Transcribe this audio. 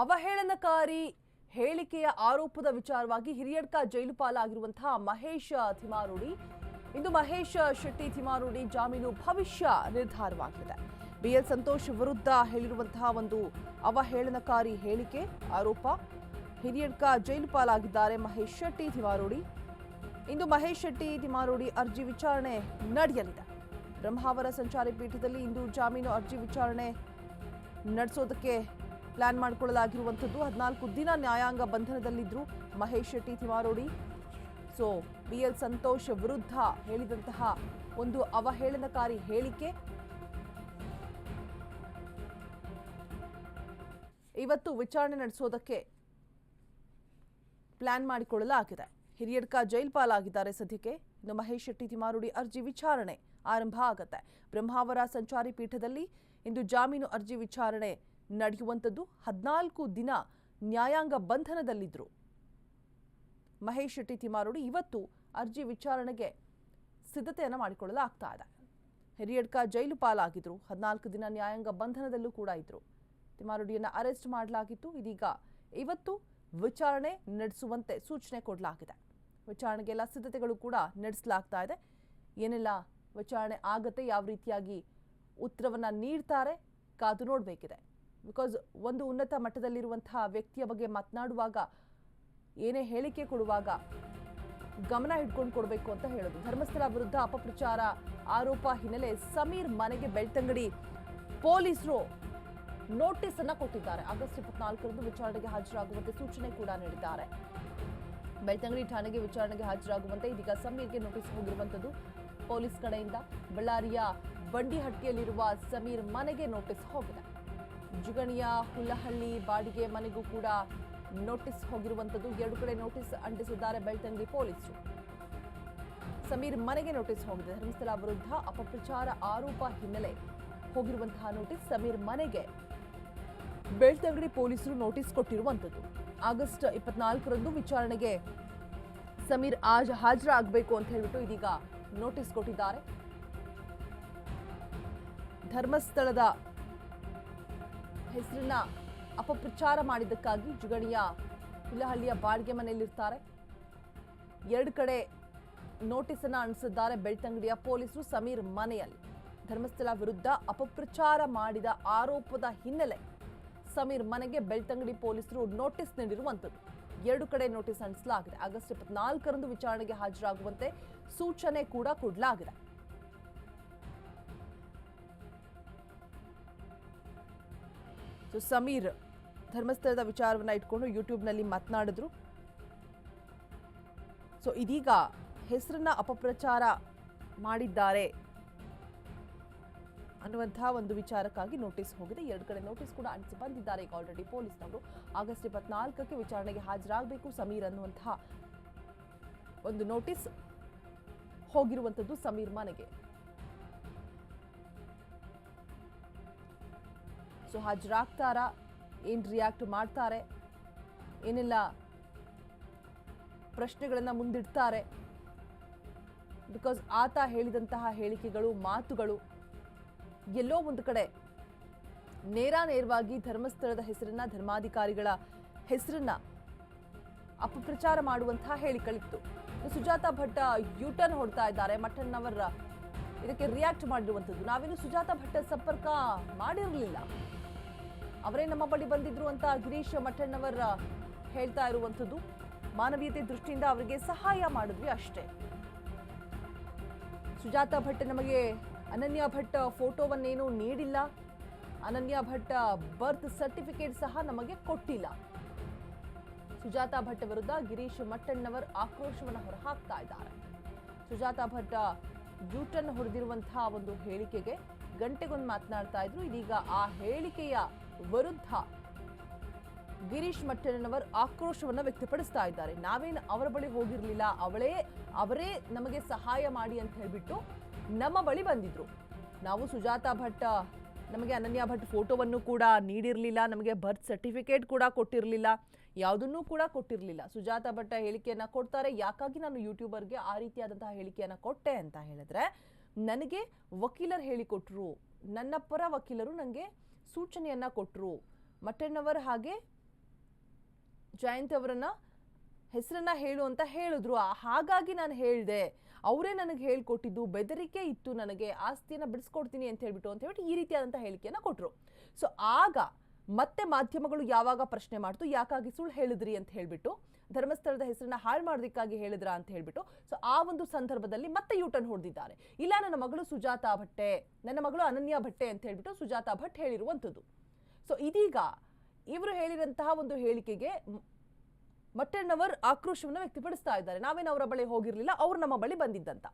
ಅವಹೇಳನಕಾರಿ ಹೇಳಿಕೆಯ ಆರೋಪದ ವಿಚಾರವಾಗಿ ಹಿರಿಯಡ್ಕ ಜೈಲು ಪಾಲಾಗಿರುವಂತಹ ಮಹೇಶ್ ತಿಮಾರುಡಿ. ಇಂದು ಮಹೇಶ್ ಶೆಟ್ಟಿ ತಿಮಾರುಡಿ ಜಾಮೀನು ಭವಿಷ್ಯ ನಿರ್ಧಾರವಾಗಲಿದೆ. ಬಿಎಲ್ ಸಂತೋಷ್ ವಿರುದ್ಧ ಹೇಳಿರುವಂತಹ ಒಂದು ಅವಹೇಳನಕಾರಿ ಹೇಳಿಕೆ, ಆರೋಪ. ಹಿರಿಯಡ್ಕ ಜೈಲು ಪಾಲಾಗಿದ್ದಾರೆ ಮಹೇಶ್ ಶೆಟ್ಟಿ ಥಿಮಾರುಡಿ ಇಂದು ಮಹೇಶ್ ಶೆಟ್ಟಿ ತಿಮಾರುಡಿ ಅರ್ಜಿ ವಿಚಾರಣೆ ನಡೆಯಲಿದೆ. ಬ್ರಹ್ಮಾವರ ಸಂಚಾರಿ ಪೀಠದಲ್ಲಿ ಇಂದು ಜಾಮೀನು ಅರ್ಜಿ ವಿಚಾರಣೆ ನಡೆಸೋದಕ್ಕೆ ಪ್ಲಾನ್ ಮಾಡಿಕೊಳ್ಳಲಾಗಿರುವಂಥದ್ದು. ಹದಿನಾಲ್ಕು ದಿನ ನ್ಯಾಯಾಂಗ ಬಂಧನದಲ್ಲಿದ್ದರು Mahesh Shetty Timarodi. So, B L Santhosh ವಿರುದ್ಧ ಹೇಳಿದಂತಹ ಒಂದು ಅವಹೇಳನಕಾರಿ ಹೇಳಿಕೆ. ಇವತ್ತು ವಿಚಾರಣೆ ನಡೆಸೋದಕ್ಕೆ ಪ್ಲಾನ್ ಮಾಡಿಕೊಳ್ಳಲಾಗಿದೆ. ಹಿರಿಯಡ್ಕ ಜೈಲ್ ಪಾಲಾಗಿದ್ದಾರೆ ಸದ್ಯಕ್ಕೆ. ಇನ್ನು ಮಹೇಶ್ ಶೆಟ್ಟಿ ತಿಮಾರುಡಿ ಅರ್ಜಿ ವಿಚಾರಣೆ ಆರಂಭ ಆಗುತ್ತೆ. ಬ್ರಹ್ಮಾವರ ಸಂಚಾರಿ ಪೀಠದಲ್ಲಿ ಇಂದು ಜಾಮೀನು ಅರ್ಜಿ ವಿಚಾರಣೆ ನಡೆಯುವಂಥದ್ದು ಹದಿನಾಲ್ಕು ದಿನ ನ್ಯಾಯಾಂಗ ಬಂಧನದಲ್ಲಿದ್ದರು ಮಹೇಶ್ ಶೆಟ್ಟಿ ತಿಮಾರುಡಿ ಇವತ್ತು ಅರ್ಜಿ ವಿಚಾರಣೆಗೆ ಸಿದ್ಧತೆಯನ್ನು ಮಾಡಿಕೊಳ್ಳಲಾಗ್ತಾ ಇದೆ. ಹಿರಿಯಡ್ಕ ಜೈಲು ಪಾಲಾಗಿದ್ರು. ಹದಿನಾಲ್ಕು ದಿನ ನ್ಯಾಯಾಂಗ ಬಂಧನದಲ್ಲೂ ಕೂಡ ಇದ್ದರು ತಿಮಾರೋಡಿಯನ್ನು ಅರೆಸ್ಟ್ ಮಾಡಲಾಗಿತ್ತು. ಇದೀಗ ಇವತ್ತು ವಿಚಾರಣೆ ನಡೆಸುವಂತೆ ಸೂಚನೆ ಕೊಡಲಾಗಿದೆ. ವಿಚಾರಣೆಗೆಲ್ಲ ಸಿದ್ಧತೆಗಳು ಕೂಡ ನಡೆಸಲಾಗ್ತಾ ಇದೆ. ಏನೆಲ್ಲ ವಿಚಾರಣೆ ಆಗತ್ತೆ, ಯಾವ ರೀತಿಯಾಗಿ ಉತ್ತರವನ್ನು ನೀಡ್ತಾರೆ, ಕಾದು ನೋಡಬೇಕಿದೆ. ಬಿಕಾಸ್ ಒಂದು ಉನ್ನತ ಮಟ್ಟದಲ್ಲಿರುವಂತಹ ವ್ಯಕ್ತಿಯ ಬಗ್ಗೆ ಮಾತನಾಡುವಾಗ, ಏನೇ ಹೇಳಿಕೆ ಕೊಡುವಾಗ ಗಮನ ಹಿಡ್ಕೊಂಡು ಕೊಡಬೇಕು ಅಂತ ಹೇಳೋದು. ಧರ್ಮಸ್ಥಳ ವಿರುದ್ಧ ಅಪಪ್ರಚಾರ ಆರೋಪ ಹಿನ್ನೆಲೆ ಸಮೀರ್ ಮನೆಗೆ ಬೆಳ್ತಂಗಡಿ ಪೊಲೀಸರು ನೋಟಿಸ್ ಅನ್ನ ಕೊಟ್ಟಿದ್ದಾರೆ. ಆಗಸ್ಟ್ ಇಪ್ಪತ್ನಾಲ್ಕರಂದು ವಿಚಾರಣೆಗೆ ಹಾಜರಾಗುವಂತೆ ಸೂಚನೆ ಕೂಡ ನೀಡಿದ್ದಾರೆ. ಬೆಳ್ತಂಗಡಿ ಠಾಣೆಗೆ ವಿಚಾರಣೆಗೆ ಹಾಜರಾಗುವಂತೆ ಇದೀಗ ಸಮೀರ್ಗೆ ನೋಟಿಸ್ ಹೋಗಿರುವಂತದ್ದು ಪೊಲೀಸ್ ಕಡೆಯಿಂದ ಬಳ್ಳಾರಿಯ ಬಂಡಿಹಟ್ಟಿಯಲ್ಲಿರುವ ಸಮೀರ್ ಮನೆಗೆ ನೋಟಿಸ್ ಹೋಗಿದೆ. ಜುಗಣಿಯ ಹುಲ್ಲಹಳ್ಳಿ ಬಾಡಿಗೆ ಮನೆಗೂ ಕೂಡ ನೋಟಿಸ್ ಹೋಗಿರುವಂತದ್ದು. ಎರಡು ಕಡೆ ನೋಟಿಸ್ ಅಂಟಿಸಿದ್ದಾರೆ ಬೆಳ್ತಂಗಡಿ ಪೊಲೀಸರು. ಸಮೀರ್ ಮನೆಗೆ ನೋಟಿಸ್ ಹೋಗಿದೆ. ಧರ್ಮಸ್ಥಳ ವಿರುದ್ಧ ಅಪಪ್ರಚಾರ ಆರೋಪ ಹಿನ್ನೆಲೆ ಹೋಗಿರುವಂತಹ ನೋಟಿಸ್ ಸಮೀರ್ ಮನೆಗೆ ಬೆಳ್ತಂಗಡಿ ಪೊಲೀಸರು ನೋಟಿಸ್ ಕೊಟ್ಟಿರುವಂತದ್ದು. ಆಗಸ್ಟ್ ಇಪ್ಪತ್ನಾಲ್ಕರಂದು ವಿಚಾರಣೆಗೆ ಸಮೀರ್ ಆಜ್ ಹಾಜರಾಗಬೇಕು ಅಂತ ಹೇಳ್ಬಿಟ್ಟು ಇದೀಗ ನೋಟಿಸ್ ಕೊಟ್ಟಿದ್ದಾರೆ. ಧರ್ಮಸ್ಥಳದ ಹೆಸರನ್ನ ಅಪಪ್ರಚಾರ ಮಾಡಿದ್ದಕ್ಕಾಗಿ ಜುಗಣಿಯ ಹುಲ್ಲಹಳ್ಳಿಯ ಬಾಡಿಗೆ ಮನೆಯಲ್ಲಿರ್ತಾರೆ. ಎರಡು ಕಡೆ ನೋಟಿಸ್ ಅನ್ನ ಅಂಟಿಸಿದ್ದಾರೆ ಬೆಳ್ತಂಗಡಿಯ ಪೊಲೀಸರು ಸಮೀರ್ ಮನೆಯಲ್ಲಿ. ಧರ್ಮಸ್ಥಳ ವಿರುದ್ಧ ಅಪಪ್ರಚಾರ ಮಾಡಿದ ಆರೋಪದ ಹಿನ್ನೆಲೆ ಸಮೀರ್ ಮನೆಗೆ ಬೆಳ್ತಂಗಡಿ ಪೊಲೀಸರು ನೋಟಿಸ್ ನೀಡಿರುವಂಥದ್ದು. ಎರಡು ಕಡೆ ನೋಟಿಸ್ ಅಂಟಿಸಲಾಗಿದೆ ಆಗಸ್ಟ್ ಇಪ್ಪತ್ನಾಲ್ಕರಂದು ವಿಚಾರಣೆಗೆ ಹಾಜರಾಗುವಂತೆ ಸೂಚನೆ ಕೂಡ ಕೊಡಲಾಗಿದೆ. ಸೊ ಸಮೀರ್ ಧರ್ಮಸ್ಥಳದ ವಿಚಾರವನ್ನು ಇಟ್ಕೊಂಡು ಯೂಟ್ಯೂಬ್ನಲ್ಲಿ ಮಾತನಾಡಿದ್ರು. ಸೊ ಇದೀಗ ಹೆಸರನ್ನ ಅಪಪ್ರಚಾರ ಮಾಡಿದ್ದಾರೆ ಅನ್ನುವಂತಹ ಒಂದು ವಿಚಾರಕ್ಕಾಗಿ ನೋಟಿಸ್ ಹೋಗಿದೆ. ಎರಡು ಕಡೆ ನೋಟಿಸ್ ಕೂಡ ಅಂಟಿಸಿ ಬಂದಿದ್ದಾರೆ. ಈಗ ಆಲ್ರೆಡಿ ಪೊಲೀಸ್ನವರು ಆಗಸ್ಟ್ ಇಪ್ಪತ್ನಾಲ್ಕಕ್ಕೆ ವಿಚಾರಣೆಗೆ ಹಾಜರಾಗಬೇಕು ಸಮೀರ್ ಅನ್ನುವಂತಹ ಒಂದು ನೋಟಿಸ್ ಹೋಗಿರುವಂಥದ್ದು ಸಮೀರ್ ಮನೆಗೆ. ಸೊ ಹಾಜರಾಗ್ತಾರಾ ಏನ್ ರಿಯಾಕ್ಟ್ ಮಾಡ್ತಾರೆ? ಏನೆಲ್ಲ ಪ್ರಶ್ನೆಗಳನ್ನ ಮುಂದಿಡ್ತಾರೆ? ಬಿಕಾಸ್ ಆತ ಹೇಳಿದಂತಹ ಹೇಳಿಕೆಗಳು, ಮಾತುಗಳು ಎಲ್ಲೋ ಒಂದು ಕಡೆ ನೇರ ನೇರವಾಗಿ ಧರ್ಮಸ್ಥಳದ ಹೆಸರನ್ನ, ಧರ್ಮಾಧಿಕಾರಿಗಳ ಹೆಸರನ್ನ ಅಪಪ್ರಚಾರ ಮಾಡುವಂತಹ ಹೇಳಿಕಳಿತ್ತು ಸುಜಾತ ಭಟ್ ಯೂಟರ್ನ್ ಹೊಡ್ತಾ ಇದ್ದಾರೆ. ಮಠಣ್ಣವರ ಇದಕ್ಕೆ ರಿಯಾಕ್ಟ್ ಮಾಡಿರುವಂಥದ್ದು. ನಾವೇನು ಸುಜಾತ ಭಟ್ಟ ಸಂಪರ್ಕ ಮಾಡಿರಲಿಲ್ಲ. ಅವರೇ ನಮ್ಮ ಬಳಿ ಬಂದಿದ್ರು ಅಂತ ಗಿರೀಶ್ ಮಠಣ್ಣವರ ಹೇಳ್ತಾ ಇರುವಂಥದ್ದು. ಮಾನವೀಯತೆ ದೃಷ್ಟಿಯಿಂದ ಅವರಿಗೆ ಸಹಾಯ ಮಾಡಿದ್ವಿ ಅಷ್ಟೇ. ಸುಜಾತ ಭಟ್ ನಮಗೆ ಅನನ್ಯ ಭಟ್ ಫೋಟೋವನ್ನೇನು ನೀಡಿಲ್ಲ. ಅನನ್ಯ ಭಟ್ ಬರ್ತ್ ಸರ್ಟಿಫಿಕೇಟ್ ಸಹ ನಮಗೆ ಕೊಟ್ಟಿಲ್ಲ. ಸುಜಾತ ಭಟ್ ವಿರುದ್ಧ ಗಿರೀಶ್ ಮಟ್ಟಣ್ಣವರ್ ಆಕ್ರೋಶವನ್ನು ಹೊರಹಾಕ್ತಾ ಇದ್ದಾರೆ. ಸುಜಾತ ಭಟ್ ಜೂಟನ್ನು ಹೊಡೆದಿರುವಂತಹ ಒಂದು ಹೇಳಿಕೆಗೆ ಗಂಟೆಗೊಂದು ಮಾತನಾಡ್ತಾ ಇದ್ರು. ಇದೀಗ ಆ ಹೇಳಿಕೆಯ ವಿರುದ್ಧ ಗಿರೀಶ್ ಮಟ್ಟಣ್ಣನವರ್ ಆಕ್ರೋಶವನ್ನು ವ್ಯಕ್ತಪಡಿಸ್ತಾ ಇದ್ದಾರೆ. ನಾವೇನು ಅವರ ಬಳಿ ಹೋಗಿರಲಿಲ್ಲ, ಅವಳೇ, ಅವರೇ ನಮಗೆ ಸಹಾಯ ಮಾಡಿ ಅಂತ ಹೇಳಿಬಿಟ್ಟು ನಮ್ಮ ಬಳಿ ಬಂದಿದ್ರು. ನಾವು ಸುಜಾತಾ ಭಟ್, ನಮಗೆ ಅನನ್ಯ ಭಟ್ ಫೋಟೋವನ್ನು ಕೂಡ ನೀಡಿರಲಿಲ್ಲ, ನಮಗೆ ಬರ್ತ್ ಸರ್ಟಿಫಿಕೇಟ್ ಕೂಡ ಕೊಟ್ಟಿರಲಿಲ್ಲ, ಯಾವುದನ್ನೂ ಕೂಡ ಕೊಟ್ಟಿರಲಿಲ್ಲ. ಸುಜಾತಾ ಭಟ್ ಹೇಳಿಕೆಯನ್ನ ಕೊಡ್ತಾರೆ, ಯಾಕಾಗಿ ನಾನು ಯೂಟ್ಯೂಬರ್ಗೆ ಆ ರೀತಿಯಾದಂತಹ ಹೇಳಿಕೆಯನ್ನ ಕೊಟ್ಟೆ ಅಂತ ಹೇಳಿದ್ರೆ, ನನಗೆ ವಕೀಲರು ಹೇಳಿಕೊಟ್ರು, ನನ್ನ ಪರ ವಕೀಲರು ನನಗೆ ಸೂಚನೆಯನ್ನ ಕೊಟ್ಟರು ಮಟ್ಟಣ್ಣವರ್ ಹಾಗೆ ಜಯಂತ್ ಅವರನ್ನ ಹೆಸರನ್ನ ಹೇಳು ಅಂತ ಹೇಳಿದ್ರು. ಹಾಗಾಗಿ ನಾನು ಹೇಳಿದೆ. ಅವರೇ ನನಗೆ ಹೇಳ್ಕೊಟ್ಟಿದ್ದು, ಬೆದರಿಕೆ ಇತ್ತು ನನಗೆ. ಆಸ್ತಿಯನ್ನ ಬಿಡಿಸ್ಕೊಡ್ತೀನಿ ಅಂತ ಹೇಳ್ಬಿಟ್ಟು ಅಂತ ಹೇಳ್ಬಿಟ್ಟು ಈ ರೀತಿಯಾದಂಥ ಹೇಳಿಕೆಯನ್ನು ಕೊಟ್ಟರು ಸೊ ಆಗ ಮತ್ತೆ ಮಾಧ್ಯಮಗಳು ಯಾವಾಗ ಪ್ರಶ್ನೆ ಮಾಡ್ತು, ಯಾಕಾಗಿ ಸುಳ್ಳು ಹೇಳಿದ್ರಿ ಅಂತ ಹೇಳ್ಬಿಟ್ಟು, ಧರ್ಮಸ್ಥಳದ ಹೆಸರನ್ನ ಹಾಳು ಮಾಡೋದಕ್ಕಾಗಿ ಹೇಳಿದ್ರಾ ಅಂತ ಹೇಳ್ಬಿಟ್ಟು ಸೊ ಆ ಒಂದು ಸಂದರ್ಭದಲ್ಲಿ ಮತ್ತೆ ಯೂಟರ್ನ್ ಹೊಡೆದಿದ್ದಾರೆ. ಇಲ್ಲ, ನನ್ನ ಮಗಳು ಸುಜಾತಾ ಭಟ್ಟೆ, ನನ್ನ ಮಗಳು ಅನನ್ಯ ಭಟ್ಟೆ ಅಂತ ಹೇಳ್ಬಿಟ್ಟು ಸುಜಾತಾ ಭಟ್ ಹೇಳಿರುವಂಥದ್ದು. ಸೊ ಇದೀಗ ಇವರು ಹೇಳಿರಂತಹ ಒಂದು ಹೇಳಿಕೆಗೆ ಮಟ್ಟಣ್ಣವರ್ ಆಕ್ರೋಶವನ್ನು ವ್ಯಕ್ತಪಡಿಸ್ತಾ ಇದ್ದಾರೆ. ನಾವೇನು ಅವರ ಬಳಿ ಹೋಗಿರಲಿಲ್ಲ, ಅವ್ರು ನಮ್ಮ ಬಳಿ ಬಂದಿದ್ದಂತ.